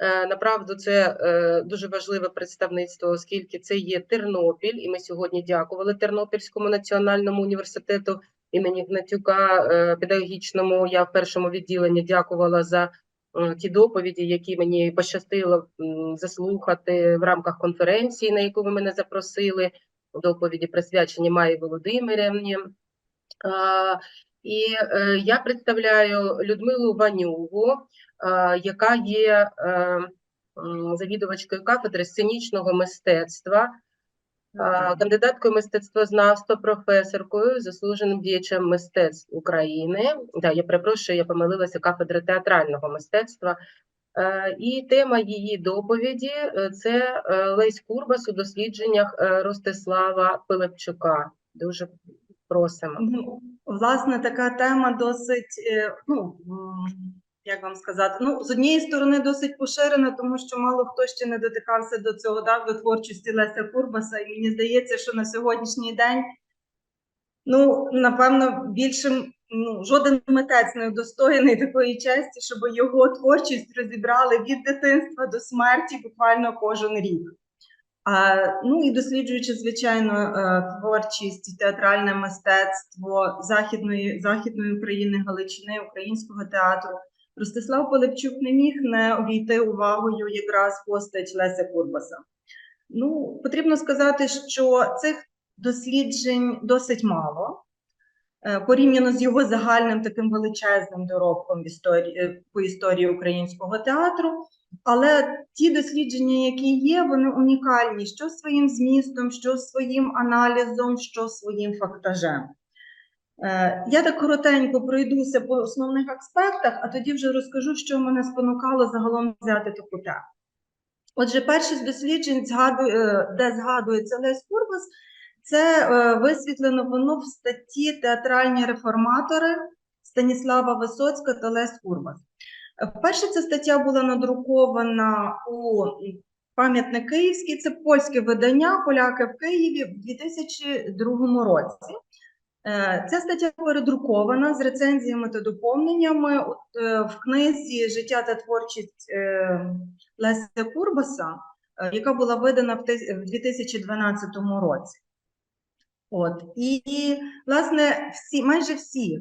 Е, Направду, це е, дуже важливе представництво, оскільки це є Тернопіль, і ми сьогодні дякували Тернопільському національному університету імені Гнатюка е, педагогічному. Я в першому відділенні дякувала за ті доповіді, які мені пощастило заслухати в рамках конференції, на яку ви мене запросили. Доповіді присвячені Майі Володимирівні. І е, я представляю Людмилу Ванюгу, е, яка є е, завідувачкою кафедри сценічного мистецтва, е, кандидаткою мистецтвознавства, професоркою, заслуженим діячем мистецтв України. Да, я перепрошую, я помилилася кафедри театрального мистецтва. Е, І тема її доповіді е, це е, Лесь Курбас у дослідженнях е, Ростислава Пилипчука. Дуже просимо. Ну, власне, така тема досить, е, ну, як вам сказати, ну, з однієї сторони досить поширена, тому що мало хто ще не дотикався до цього, да, до творчості Леся Курбаса, і мені здається, що на сьогоднішній день, ну, напевно, більшим, ну, жоден митець не удостоєний такої честі, щоб його творчість розібрали від дитинства до смерті буквально кожен рік. Ну і досліджуючи, звичайно, е, творчість, театральне мистецтво Західної, Західної України, Галичини, українського театру, Ростислав Пилипчук не міг не обійти увагою якраз постать Леся Курбаса. Ну, потрібно сказати, що цих досліджень досить мало. е, Порівняно з його загальним таким величезним доробком в історії, е, по історії українського театру, але ті дослідження, які є, вони унікальні що своїм змістом, що своїм аналізом, що своїм фактажем. Е, Я так коротенько пройдуся по основних аспектах, а тоді вже розкажу, що мене спонукало загалом взяти таку тему. Отже, перше з досліджень, е, де згадується Лесь Курбас, це е, висвітлено воно в статті Театральні реформатори Станіслава Висоцька та Лесь Курбас. Перша ця стаття була надрукована у пам'ятник Київський, це польське видання Поляки в Києві в 2002 році. Е, Ця стаття передрукована з рецензіями та доповненнями е, в книзі Життя та творчість е, Леся Курбаса, яка була видана в 2012 році. От. І, власне, всі, майже всі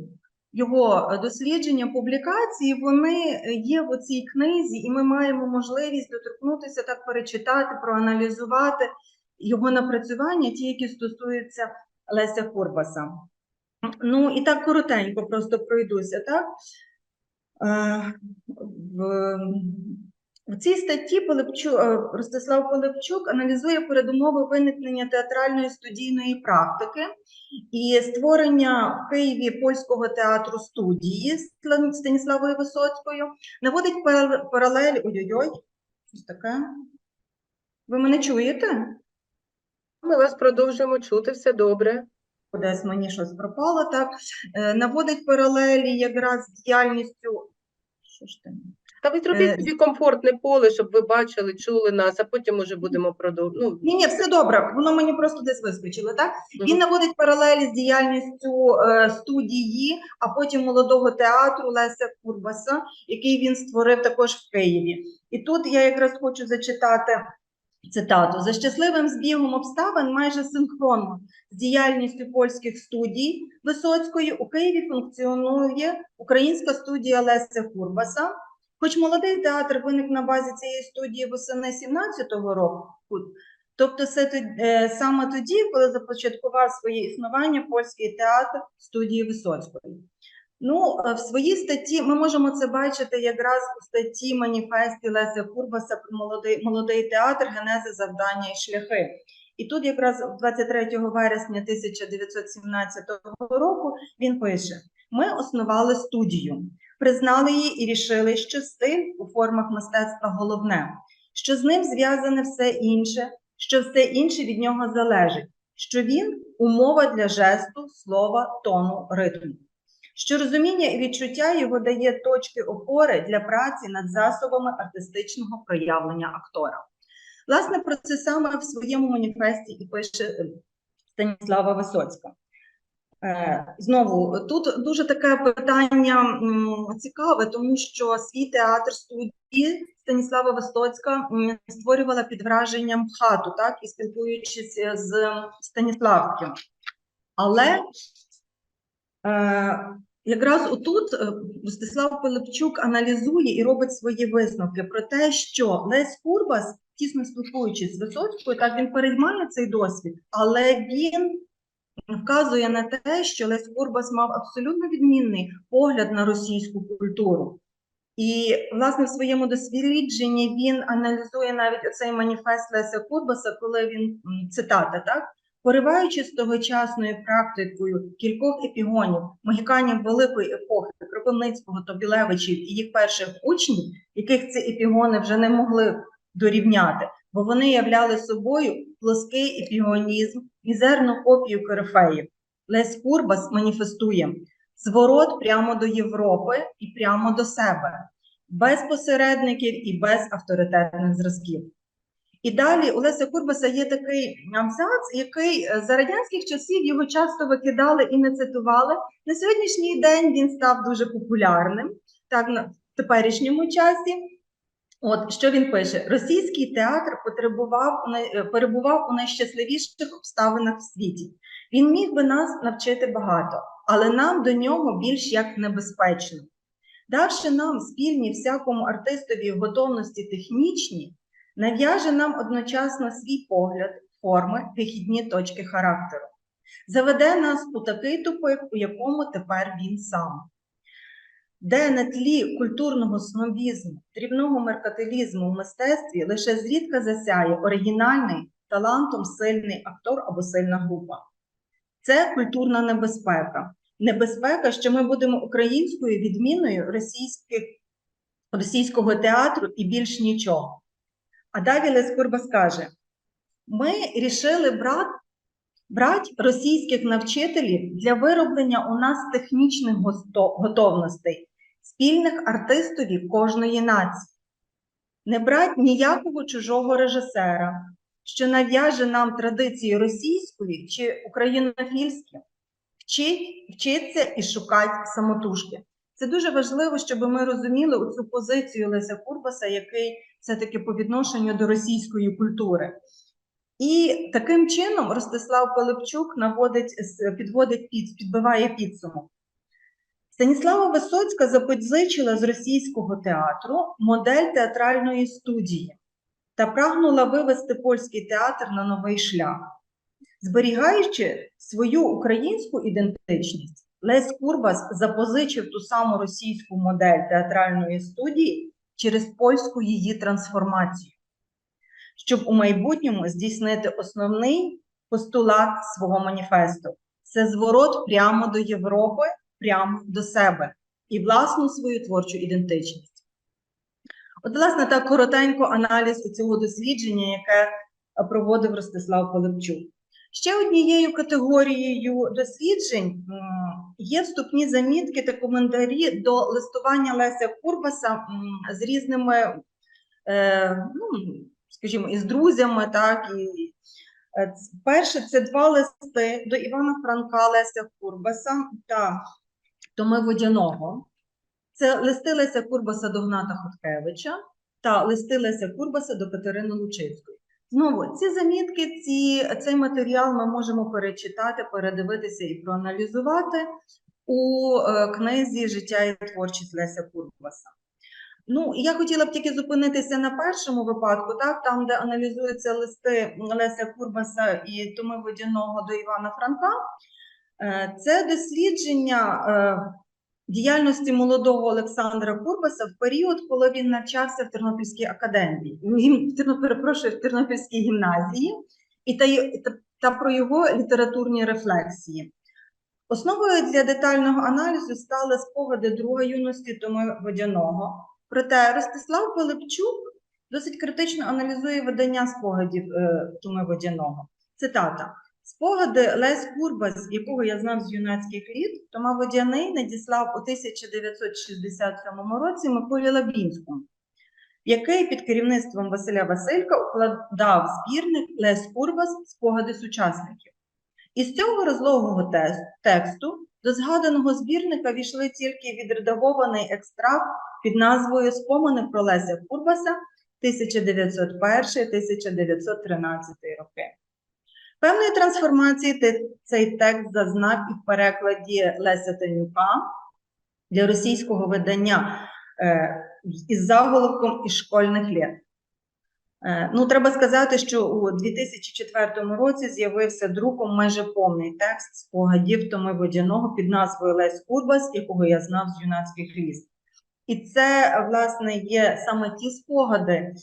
його е, дослідження, публікації, вони е, є в цій книзі, і ми маємо можливість доторкнутися, так перечитати, проаналізувати його напрацювання, ті, які стосуються Леся Курбаса. Ну і так коротенько просто пройдуся, так? В, цій статті Пилипчу, е, Ростислав Пилипчук аналізує передумови виникнення театральної студійної практики і створення в Києві польського театру студії з Станіславою Висоцькою, наводить пар- паралель. Ой-ой-ой, щось таке. Ви мене чуєте? Ми вас продовжуємо чути, все добре. Десь мені щось пропало, так. Е, Наводить паралелі якраз з діяльністю. Що ж там? Та ви зробіть Е, собі комфортне поле, щоб ви бачили, чули нас, а потім уже будемо продовжувати. Ну, Ні, ні, все добре, воно мені просто десь вискочило, так? Він наводить паралелі з діяльністю е, студії, а потім молодого театру Леся Курбаса, який він створив також в Києві. І тут я якраз хочу зачитати цитату: за щасливим збігом обставин, майже синхронно з діяльністю польських студій Висоцької у Києві функціонує українська студія Леся Курбаса. Хоч молодий театр виник на базі цієї студії восени 17-го року, тобто це тод- е, саме тоді, коли започаткував своє існування польський театр студії Висоцької. Ну, е, в своїй статті ми можемо це бачити якраз у статті маніфесті Леся Курбаса про молодий, молодий театр, генези, завдання і шляхи. І тут якраз 23 вересня 1917 року він пише: ми основали студію, признали її і рішили, що стиль у формах мистецтва головне, що з ним зв'язане все інше, що все інше від нього залежить, що він умова для жесту, слова, тону, ритму. Що розуміння і відчуття його дає точки опори для праці над засобами артистичного проявлення актора. Власне, про це саме в своєму маніфесті і пише е, Станіслава Висоцька. Е, Знову тут дуже таке питання цікаве, тому що свій театр студії Станіслава Висоцька м, створювала під враженням хату, так, і спілкуючись е, з Станіславським. Але е, якраз отут е, Ростислав Пилипчук аналізує і робить свої висновки про те, що Лесь Курбас, тісно спілкуючись з Висоцькою, так він переймає цей досвід, але він вказує на те, що Лесь Курбас мав абсолютно відмінний погляд на російську культуру. І, власне, в своєму дослідженні він аналізує навіть оцей маніфест Леся Курбаса, коли він цитата, так? Пориваючись тогочасною практикою кількох епігонів, могіканів великої епохи, Кропивницького, Тобілевичів і їх перших учнів, яких ці епігони вже не могли дорівняти, бо вони являли собою плоский епігонізм, мізерну копію корифеїв. Лесь Курбас маніфестує зворот прямо до Європи і прямо до себе, без посередників і без авторитетних зразків. І далі у Леся Курбаса є такий абзац, який е, за радянських часів його часто викидали і не цитували. На сьогоднішній день він став дуже популярним, так на теперішньому часі. От що він пише: російський театр потребував е, перебував у найщасливіших обставинах в світі. Він міг би нас навчити багато, але нам до нього більш як небезпечно. Давши нам спільні всякому артистові готовності технічні, нав'яже нам одночасно свій погляд, форми, вихідні точки характеру, заведе нас у такий тупик, у якому тепер він сам. Де на тлі культурного снобізму, дрібного меркатилізму в мистецтві лише зрідка засяє оригінальний, талантом сильний актор або сильна група. Це культурна небезпека. Небезпека, що ми будемо українською відміною російських, російського театру і більш нічого. А далі Лес Курба скаже: ми рішили брати брати російських навчителів для вироблення у нас технічних готовностей, спільних артистові кожної нації. Не брать ніякого чужого режисера, що нав'яже нам традиції російської чи українофільські, вчить, вчиться і шукать самотужки. Це дуже важливо, щоб ми розуміли цю позицію Леся Курбаса, який все-таки по відношенню до російської культури. І таким чином Ростислав Пилипчук наводить, підводить під, підбиває підсумок. Станіслава Висоцька запозичила з російського театру модель театральної студії та прагнула вивести польський театр на новий шлях. Зберігаючи свою українську ідентичність, Лесь Курбас запозичив ту саму російську модель театральної студії через польську її трансформацію, щоб у майбутньому здійснити основний постулат свого маніфесту це зворот прямо до Європи, прямо до себе і власну свою творчу ідентичність. От, власне, так коротенько аналіз цього дослідження, яке проводив Ростислав Пилипчук. Ще однією категорією досліджень є вступні замітки та коментарі до листування Леся Курбаса з різними, е, ну, скажімо, із друзями, так, і е, перше це два листи до Івана Франка Леся Курбаса та Томи Водяного. Це листи Леся Курбаса до Гната Хоткевича та листи Леся Курбаса до Катерини Лучицької. Знову ці замітки, ці, цей матеріал ми можемо перечитати, передивитися і проаналізувати у е, книзі Життя і творчість Леся Курбаса. Ну, я хотіла б тільки зупинитися на першому випадку, так, там, де аналізуються листи Леся Курбаса і Томи Водяного до Івана Франка. Е, Це дослідження е, діяльності молодого Олександра Курбаса в період, коли він навчався в Тернопільській академії, перепрошую, в Тернопільській гімназії, і та, та, про його літературні рефлексії. Основою для детального аналізу стали спогади друга юності Томи Водяного. Проте Ростислав Пилипчук досить критично аналізує видання спогадів е, Томи Водяного. Цитата. Спогади Лесь Курбас, якого я знав з юнацьких літ, Тома Водяний надіслав у 1967 році Миколі Лабінському, який під керівництвом Василя Василька укладав збірник Лесь Курбас Спогади сучасників. Із цього розлогого тексту до згаданого збірника війшли тільки відредагований екстракт під назвою Спомини про Леся Курбаса 1901-1913 роки. Певної трансформації цей текст зазнав і в перекладі Леся Танюка для російського видання е, із заголовком із школьних літ. Е, Ну, треба сказати, що у 2004 році з'явився друком майже повний текст спогадів Томи Водяного під назвою Лесь Курбас, якого я знав з юнацьких ліс. І це, власне, є саме ті спогади,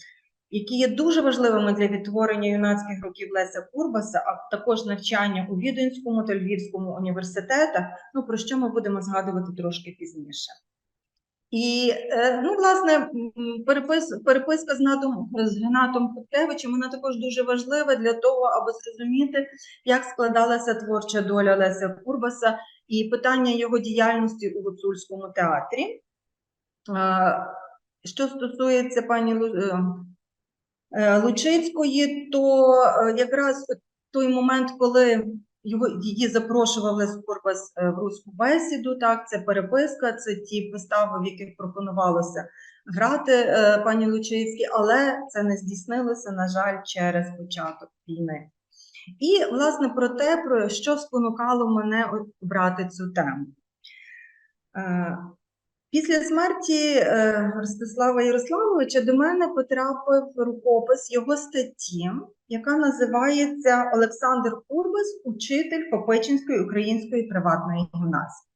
які є дуже важливими для відтворення юнацьких років Леся Курбаса, а також навчання у Віденському та Львівському університетах, ну про що ми будемо згадувати трошки пізніше. І, е, ну, власне, перепис, переписка з Гнатом, з Гнатом Хоткевичем, вона також дуже важлива для того, аби зрозуміти, як складалася творча доля Леся Курбаса і питання його діяльності у гуцульському театрі. Е, Що стосується пані Е, Лучицької, то е, якраз той момент, коли його, її запрошував Лес Курбас е, в руську бесіду, так, це переписка, це ті вистави, в яких пропонувалося грати пані Лучицькій, але це не здійснилося, на жаль, через початок війни. І, власне, про те, про що спонукало мене обрати цю тему. Після смерті е, Ростислава Ярославовича до мене потрапив рукопис його статті, яка називається Олександр Курбас, учитель Попечинської української приватної гімназії.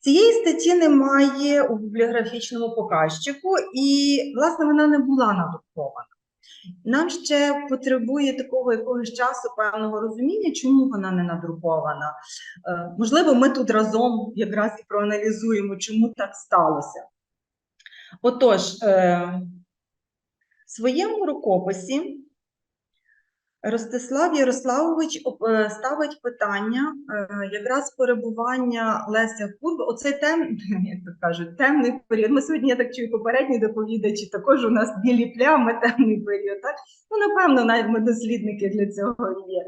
Цієї статті немає у бібліографічному показчику, і, власне, вона не була надрукована. Нам ще потребує такого якогось часу певного розуміння, чому вона не надрукована. Е, Можливо, ми тут разом якраз і проаналізуємо, чому так сталося. Отож, е, в своєму рукописі Ростислав Ярославович е, ставить питання е, якраз перебування Леся Курби. Оцей тем, як то кажуть, темний період. Ми сьогодні, я так чую, попередні доповідачі, також у нас білі плями, темний період. Так? Ну, напевно, навіть ми дослідники для цього є.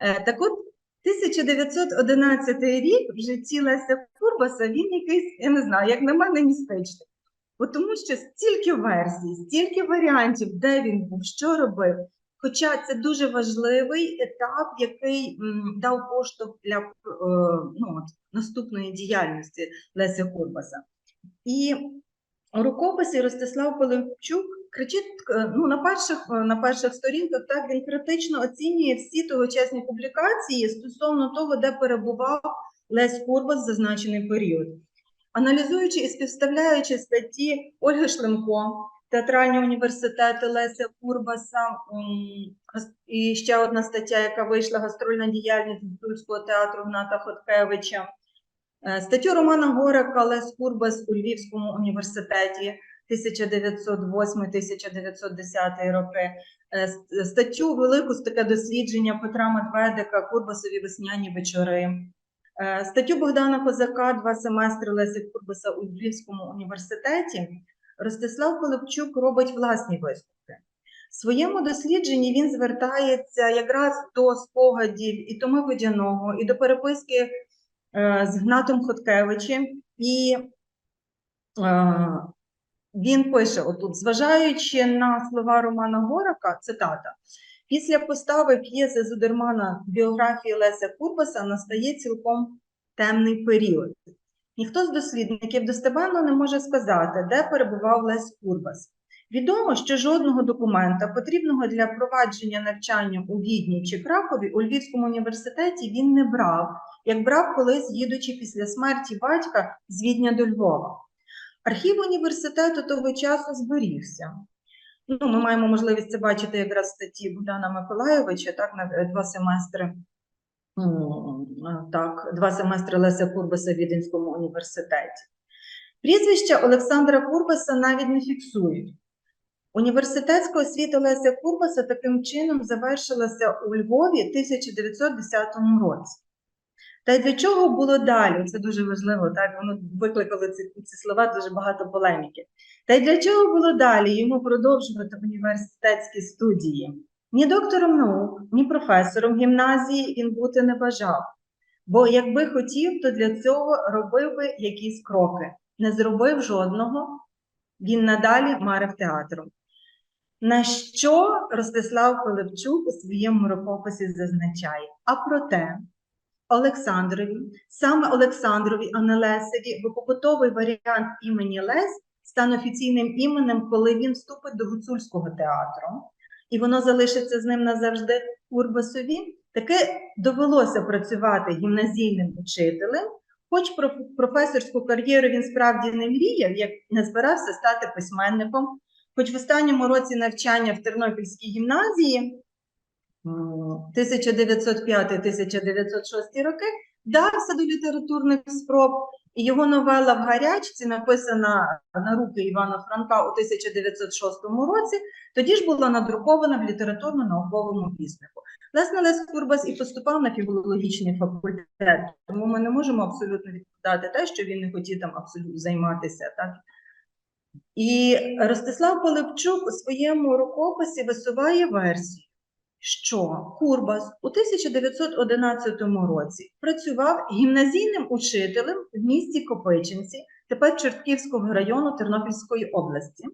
Е, Так от, 1911 рік в житті Леся Курбаса він якийсь, я не знаю, як на мене, містичний. Тому що стільки версій, стільки варіантів, де він був, що робив. Хоча це дуже важливий етап, який дав поштовх для е, ну, наступної діяльності Леся Курбаса. І у рукописі Ростислав Пилипчук кричить е, ну, на, перших, е, на перших сторінках, так він критично оцінює всі тогочасні публікації стосовно того, де перебував Лесь Курбас в зазначений період. Аналізуючи і співставляючи статті Ольги Шлемко, театральні університети Леся Курбаса і ще одна стаття, яка вийшла гастрольна діяльність Гуцульського театру Гната Хоткевича. Е, Статтю Романа Горика Лес Курбас у Львівському університеті 1908-1910 роки. Е, Статтю велику таке дослідження Петра Медведика Курбасові весняні вечори. Е, Статтю Богдана Козака Два семестри Леся Курбаса у Львівському університеті Ростислав Пилипчук робить власні висновки. В своєму дослідженні він звертається якраз до спогадів і Томи Водяного, і до переписки е, з Гнатом Хоткевичем. І е, він пише отут, зважаючи на слова Романа Горака, цитата, після постави п'єси Зудермана біографії Леся Курбаса настає цілком темний період. Ніхто з дослідників достеменно не може сказати, де перебував Лесь Курбас. Відомо, що жодного документа, потрібного для провадження навчання у Відні чи Кракові, у Львівському університеті він не брав, як брав колись, їдучи після смерті батька з Відня до Львова. Архів університету того часу зберігся. Ну, ми маємо можливість це бачити якраз в статті Богдана Миколайовича, так, на е, два семестри. М, е, Так, два семестри Леся Курбаса в Віденському університеті. Прізвища Олександра Курбаса навіть не фіксують. Університетська освіта Леся Курбаса таким чином завершилася у Львові в 1910 році. Та й для чого було далі? Це дуже важливо, так? Воно викликало ці, ці слова дуже багато полеміки. Та й для чого було далі йому продовжувати університетські студії? Ні доктором наук, ні професором гімназії він бути не бажав. Бо якби хотів, то для цього робив би якісь кроки. не зробив жодного, він надалі марив театром. На що Ростислав Пилипчук у своєму рукописі зазначає? А проте Олександрові, саме Олександрові, а не Лесеві, бо побутовий варіант імені Лесь стане офіційним іменем, коли він вступить до гуцульського театру, і воно залишиться з ним назавжди Урбасові. Таке довелося працювати гімназійним учителем, хоч про професорську кар'єру він справді не мріяв, як не збирався стати письменником. Хоч в останньому році навчання в Тернопільській гімназії 1905-1906 роки вдався до літературних спроб, і його новела в гарячці, написана на руки Івана Франка у 1906 році, тоді ж була надрукована в літературно-науковому віснику. Власне, Лес Курбас і поступав на філологічний факультет, тому ми не можемо абсолютно відповідати те, що він не хотів там абсолютно займатися. Так? І Ростислав Пилипчук у своєму рукописі висуває версію, що Курбас у 1911 році працював гімназійним учителем в місті Копичинці, тепер Чортківського району Тернопільської області.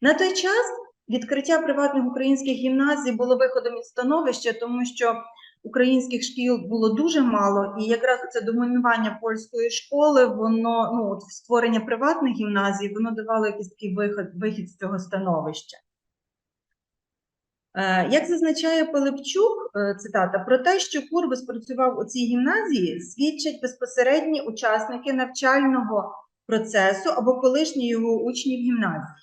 На той час відкриття приватних українських гімназій було виходом із становища, тому що українських шкіл було дуже мало, і якраз це домінування польської школи, воно ну створення приватних гімназій, воно давало якийсь такий вихід, вихід з цього становища. Е, Як зазначає Пилипчук, е, цитата, про те, що Курбас працював у цій гімназії, свідчать безпосередні учасники навчального процесу або колишні його учні в гімназії.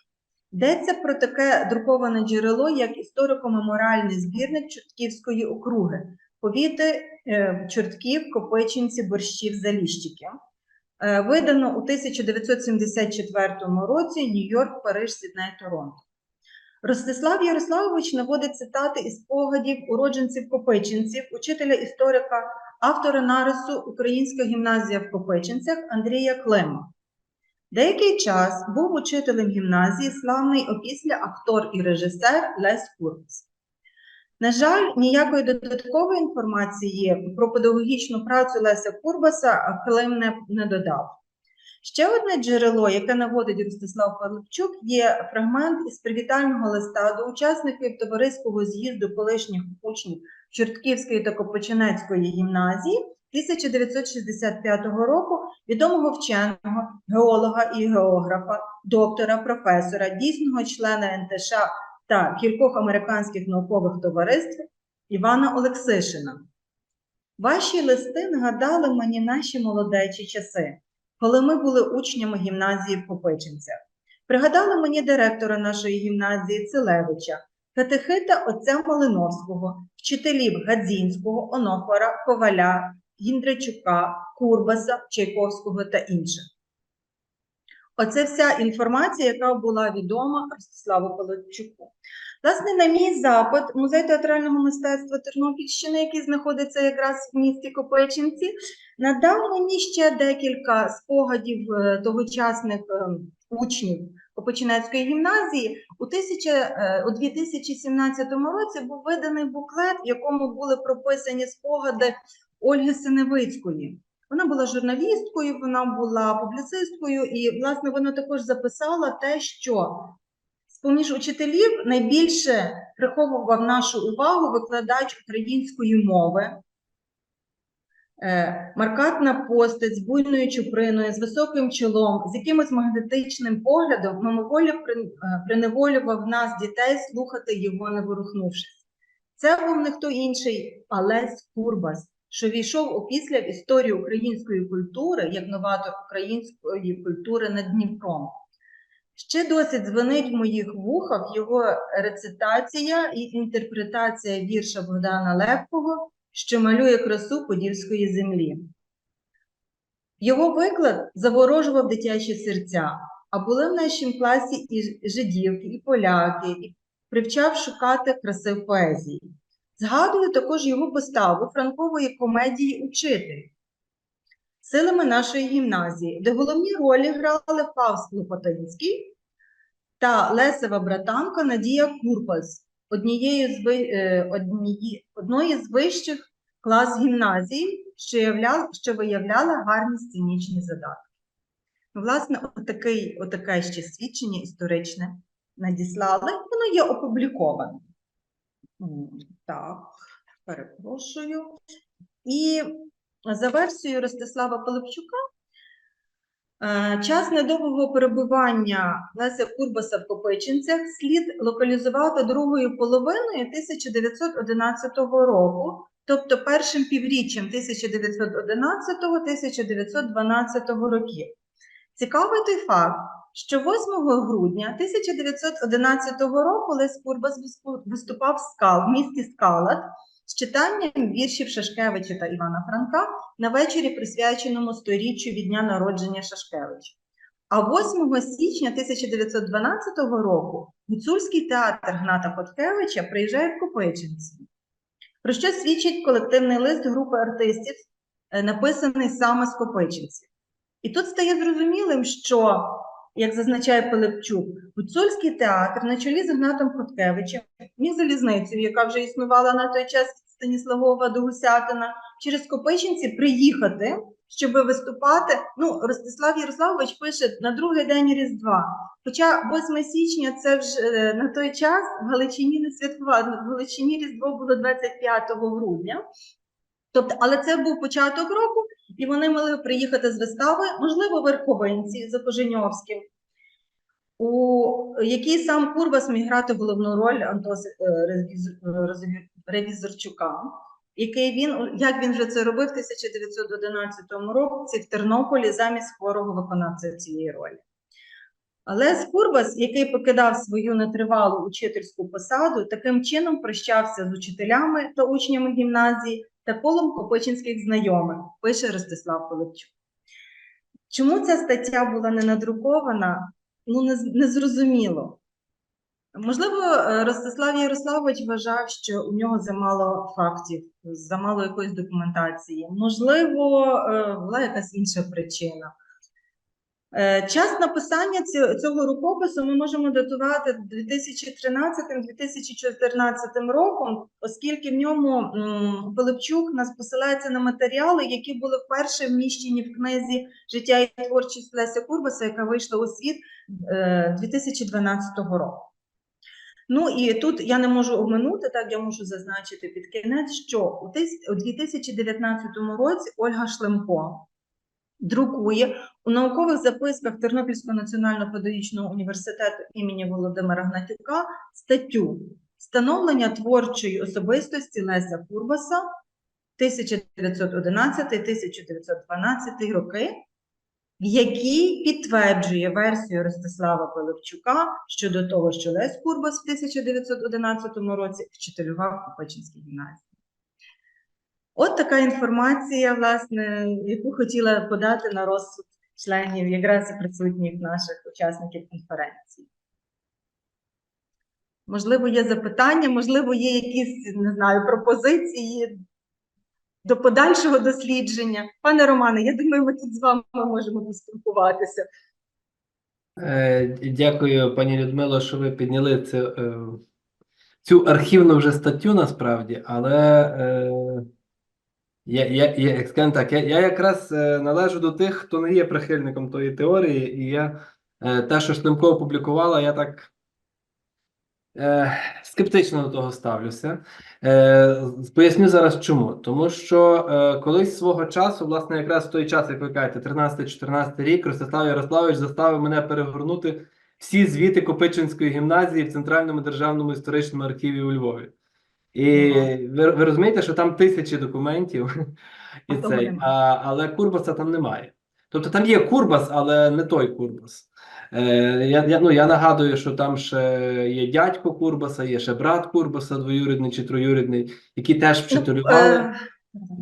Йдеться про таке друковане джерело, як історико-меморіальний збірник Чортківської округи, повіти е, Чортків, Копичинці, Борщів, Заліщики. Видано у 1974 році Нью-Йорк, Париж, Сідней, Торонто. Ростислав Ярославович наводить цитати із спогадів уродженців Копичинців, учителя історика, автора нарису Українська гімназія в Копичинцях Андрія Клима. Деякий час був учителем гімназії славний опісля актор і режисер Лесь Курбас. На жаль, ніякої додаткової інформації про педагогічну працю Леся Курбаса Клим не, не додав. Ще одне джерело, яке наводить Ростислав Павловчук, є фрагмент із привітального листа до учасників товариського з'їзду колишніх учнів Чортківської та Копочинецької гімназії 1965 року відомого вченого, геолога і географа, доктора, професора, дійсного члена НТШ та кількох американських наукових товариств Івана Олексишина. Ваші листи нагадали мені наші молодечі часи, коли ми були учнями гімназії в Копичинцях. Пригадали мені директора нашої гімназії Целевича, катехита отця Малиновського, вчителів Гадзінського, Онофора, Коваля, Гіндричука, Курбаса, Чайковського та інших. Оце вся інформація, яка була відома Ростиславу Пилипчуку. Власне, на мій запит, музей театрального мистецтва Тернопільщини, який знаходиться якраз в місті Копичинці, надав мені ще декілька спогадів е, тогочасних е, учнів Копичинецької гімназії. У, тисяча, е, у 2017 році був виданий буклет, в якому були прописані спогади Ольги Синевицької. Вона була журналісткою, вона була публіцисткою, і, власне, вона також записала те, що з-поміж учителів найбільше приховував нашу увагу викладач української мови. Е, Маркатна постать з буйною чуприною, з високим чолом, з якимось магнетичним поглядом мимоволі е, приневолював нас, дітей, слухати його, не ворухнувшись. Це був не хто інший, а Лесь Курбас, що війшов опісля в історію української культури як новатор української культури над Дніпром. Ще досить дзвонить в моїх вухах його рецитація і інтерпретація вірша Богдана Лепкого, що малює красу подільської землі. Його виклад заворожував дитячі серця, а були в нашому класі і жидівки, і поляки, і привчав шукати краси в поезії. Згадую також його поставу франкової комедії Учитель силами нашої гімназії, де головні ролі грали Фавст Лопатинський та Лесева братанка Надія Курпас, однієї з, е, однієї, одної з вищих клас гімназії, що, являла, що виявляла гарні сценічні задатки. Власне, отакий, отаке ще свідчення історичне надіслали, воно є опубліковане. Так, перепрошую. І за версією Ростислава Пилипчука, е, час недовгого перебування Леся Курбаса в Копичинцях слід локалізувати другою половиною 1911 року, тобто першим півріччям 1911-1912 років. Цікавий той факт, що 8 грудня 1911 року Лесь Курбас виступав в скал в місті Скалат з читанням віршів Шашкевича та Івана Франка на вечорі, присвяченому сторіччю від дня народження Шашкевича. А 8 січня 1912 року Гуцульський театр Гната Хоткевича приїжджає в Копичинці. Про що свідчить колективний лист групи артистів, е, написаний саме з Копичинців. І тут стає зрозумілим, що, як зазначає Пилипчук, Гуцульський театр на чолі з Гнатом Хоткевичем міг залізницею, яка вже існувала на той час від Станіславова до Гусятина, через Копичинці приїхати, щоб виступати. Ну, Ростислав Ярославович пише на другий день Різдва. Хоча 8 січня це вже е, на той час в Галичині не святкували. В Галичині Різдво було 25 грудня. Тобто, але це був початок року, і вони могли приїхати з вистави, можливо, Верховинці за Коженьовським, у якій сам Курбас міг грати головну роль Роз- Ревізорчука, який він, як він вже це робив в 1911 році в Тернополі замість хворого виконавця цієї ролі. Але Курбас, який покидав свою нетривалу учительську посаду, таким чином прощався з учителями та учнями гімназії та колом копичинських знайомих, пише Ростислав Пилипчук. Чому ця стаття була не надрукована, ну незрозуміло. не. Можливо, е, Ростислав Ярославович вважав, що у нього замало фактів, замало якоїсь документації. Можливо, е, була якась інша причина. Е, Час написання цього рукопису ми можемо датувати 2013-2014 роком, оскільки в ньому Пилипчук нас посилається на матеріали, які були вперше вміщені в книзі Життя і творчість Леся Курбаса, яка вийшла у світ е, 2012 року. Ну і тут я не можу обминути, так я можу зазначити під кінець, що у 2019 році Ольга Шлемко друкує у наукових записках Тернопільського національного педагогічного університету імені Володимира Гнатюка статтю Становлення творчої особистості Леся Курбаса 1911-1912 роки, в якій підтверджує версію Ростислава Пилипчука щодо того, що Лесь Курбас в 1911 році вчителював в Копичинській гімназії. От така інформація, власне, яку хотіла подати на розсуд членів якраз і присутніх наших учасників конференції. Можливо, є запитання, можливо, є якісь не знаю, пропозиції до подальшого дослідження. Пане Романе, я думаю, ми тут з вами можемо поспілкуватися. Е, Дякую, пані Людмило, що ви підняли це, е, цю архівну вже статтю насправді, але я, я, я, як так, я, я якраз е, належу до тих, хто не є прихильником тої теорії, і я е, те, що Шлемко опублікувала, я так е, скептично до того ставлюся. Е, поясню зараз чому. Тому що е, колись свого часу, власне, якраз в той час, як ви кажете, 13-14 рік, Ростислав Ярославович заставив мене перегорнути всі звіти Копичинської гімназії в Центральному державному історичному архіві у Львові. І ви, ви розумієте, що там тисячі документів, і А цей, а, але Курбаса там немає. Тобто там є Курбас, але не той Курбас. Е, я, я, ну, я нагадую, що там ще є дядько Курбаса, є ще брат Курбаса, двоюрідний чи троюрідний, які теж вчителювали. Е,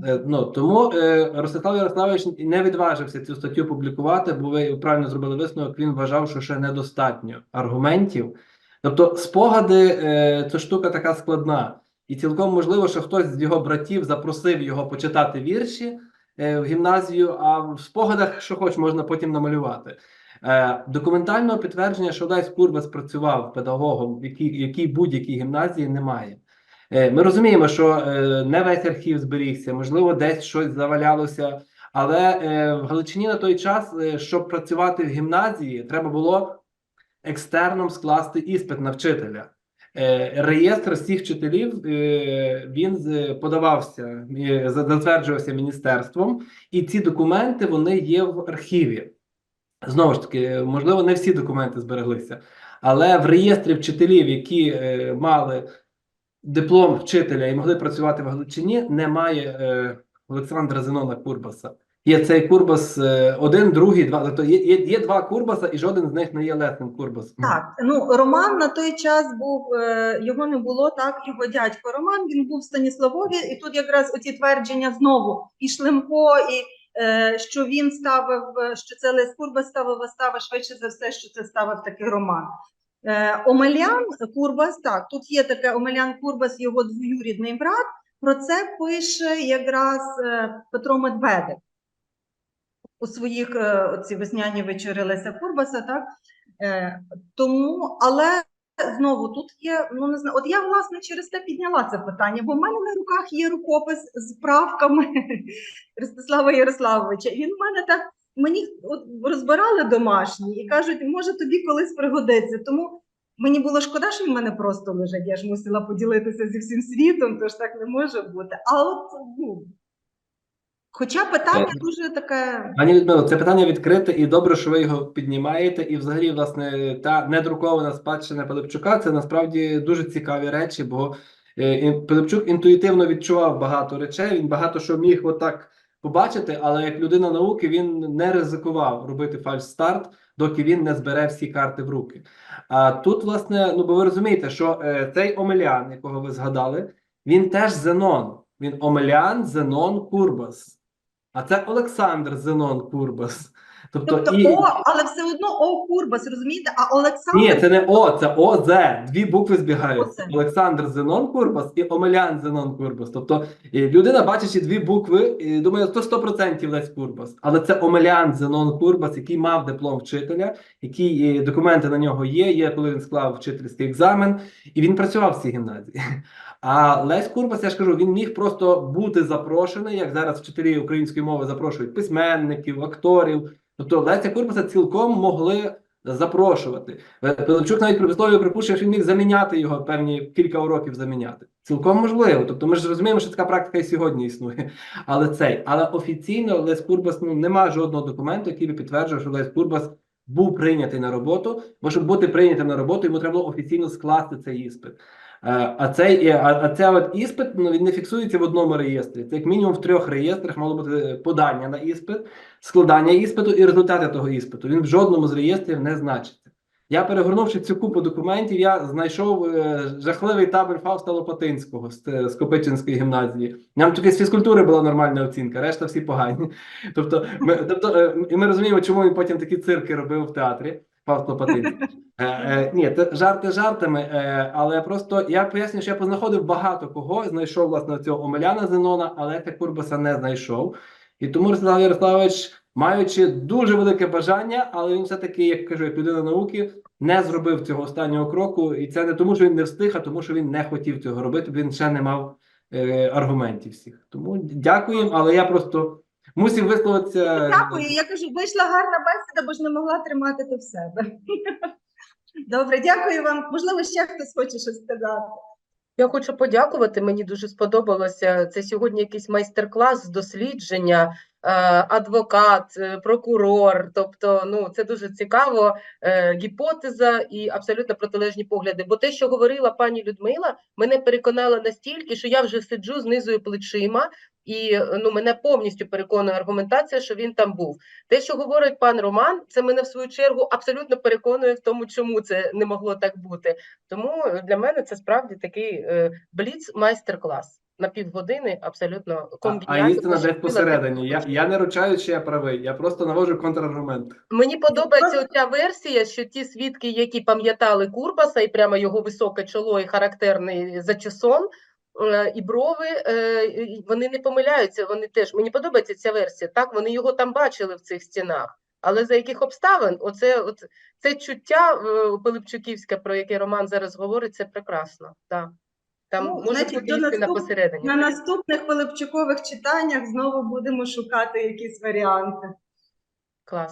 Е, Ну, тому е, Ростислав Ярославович не відважився цю статтю публікувати, бо ви правильно зробили висновок, він вважав, що ще недостатньо аргументів. Тобто, спогади е, це штука така складна. І цілком можливо, що хтось з його братів запросив його почитати вірші е, в гімназію, а в спогадах, що хоч, можна потім намалювати. Е, документального підтвердження, що Лесь Курбас працював педагогом в якій, якій будь-якій гімназії, немає. Е, Ми розуміємо, що не весь архів зберігся, можливо, десь щось завалялося, Але в Галичині на той час, щоб працювати в гімназії, треба було екстерном скласти іспит на вчителя. Е, Реєстр всіх вчителів е, він подавався, е, затверджувався міністерством, і ці документи вони є в архіві. Знову ж таки, можливо, не всі документи збереглися, але в реєстрі вчителів, які мали диплом вчителя і могли працювати в Галичині, немає Олександра Зенона Курбаса. Є цей Курбас е, один, другий, два. Тобто є, є, є два Курбаса, і жоден з них не є Лесним Курбасом. Так, ну Роман на той час був, е, його не було, так, його дядько Роман, він був в Станіславові, і тут якраз оці твердження знову і Шлемко, і е, що він ставив, що це Лесь Курбас ставив вистави, швидше за все, що це ставив таки Роман. Е, Омелян Курбас, так, тут є таке Омелян Курбас, його двоюрідний брат. Про це пише якраз е, Петро Медведик у своїх е, оці весняні вечори Леся Курбаса, так? Е, тому, але знову тут є, ну не знаю, от я власне через те підняла це питання, бо в мене на руках є рукопис з правками Ростислава Ярославовича. Він в мене так мені от розбирали домашні і кажуть, може тобі колись пригодиться. Тому мені було шкода, що в мене просто лежить. Я ж мусила поділитися зі всім світом, тож так не може бути. А от ну, хоча питання Так. дуже таке. Пані Людмило, це питання відкрите, і добре, що ви його піднімаєте. І, взагалі, власне, та недрукована спадщина Пилипчука це насправді дуже цікаві речі, бо е, Пилипчук інтуїтивно відчував багато речей. Він багато що міг отак побачити, але як людина науки він не ризикував робити фальш-старт, доки він не збере всі карти в руки. А тут, власне, ну бо ви розумієте, що е, цей Омелян, якого ви згадали, він теж Зенон. Він Омелян, Зенон, Курбас. А це Олександр Зенон Курбас. Тобто, Тобто і... О, але все одно О Курбас, розумієте? А Олександр Ні, це не О, це ОЗ. Дві букви збігаються. Олександр Зенон Курбас і Омелян Зенон Курбас. Тобто людина, бачачи дві букви, і думає, то 100% Лесь Курбас. Але це Омелян Зенон Курбас, який мав диплом вчителя, який е, документи на нього є. Є, коли він склав вчительський екзамен, і він працював в цій гімназії. А Лесь Курбас, я ж кажу, він міг просто бути запрошений, як зараз вчителі української мови запрошують письменників, акторів. Тобто Леся Курбаса цілком могли запрошувати. Е, Пилипчук навіть при вислові припущує, що він міг заміняти його певні кілька уроків заміняти. Цілком можливо. Тобто ми ж розуміємо, що така практика і сьогодні існує. Але цей, але офіційно Лесь Курбас ну немає жодного документу, який би підтверджував, що Лесь Курбас був прийнятий на роботу. Бо щоб бути прийнятим на роботу, йому треба було офіційно скласти цей іспит. Е, А цей е, а, а от іспит ну, він не фіксується в одному реєстрі. Це як мінімум в трьох реєстрах мало бути подання на іспит, складання іспиту і результати того іспиту. Він в жодному з реєстрів не значиться. Я перегорнувши цю купу документів, я знайшов е, жахливий табель Фауста Лопатинського з, е, з Копичинської гімназії. Нам тільки з фізкультури була нормальна оцінка, решта всі погані. Тобто, ми, тобто, е, ми розуміємо, чому він потім такі цирки робив в театрі. Лопатинський. Е, е, ні, жарти жартами, е, але просто я поясню, що я познаходив багато кого, знайшов власне цього Омеляна Зенона, але Леся Курбаса не знайшов. І тому Ростислав Ярославович, маючи дуже велике бажання, але він все-таки, як кажу, як людина науки, не зробив цього останнього кроку. І це не тому, що він не встиг, а тому, що він не хотів цього робити, бо він ще не мав е, аргументів всіх. Тому дякуємо, але я просто мусив висловитися. Дякую. Я кажу, вийшла гарна бесіда, бо ж не могла тримати то в себе. Добре, дякую вам. Можливо, ще хтось хоче щось сказати. Я хочу подякувати. Мені дуже сподобалося. Це сьогодні якийсь майстер-клас з дослідження, е, адвокат, е, прокурор. Тобто, ну це дуже цікаво. е, Гіпотеза і абсолютно протилежні погляди. Бо те, що говорила пані Людмила, мене переконало настільки, що я вже сиджу знизу плечима, і ну мене повністю переконує аргументація, що він там був. Те, що говорить пан Роман, це мене в свою чергу абсолютно переконує в тому, чому це не могло так бути. Тому для мене це справді такий е, бліц майстер-клас на півгодини, абсолютно А, а істина десь посередині. Я, я не ручаю, що я правий. Я просто навожу контраргумент. Мені подобається оця версія, що ті свідки, які пам'ятали Курбаса, і прямо його високе чоло, і характерний зачесон, е, і брови, е, вони не помиляються. Вони теж мені подобається ця версія. Так, вони його там бачили в цих стінах. Але за яких обставин, оце от це чуття е, Пилипчуківське, про яке Роман зараз говорить, це прекрасно. Так. Там Ну, може бути істина посередині. На наступних Пилипчукових читаннях знову будемо шукати якісь варіанти. Клас.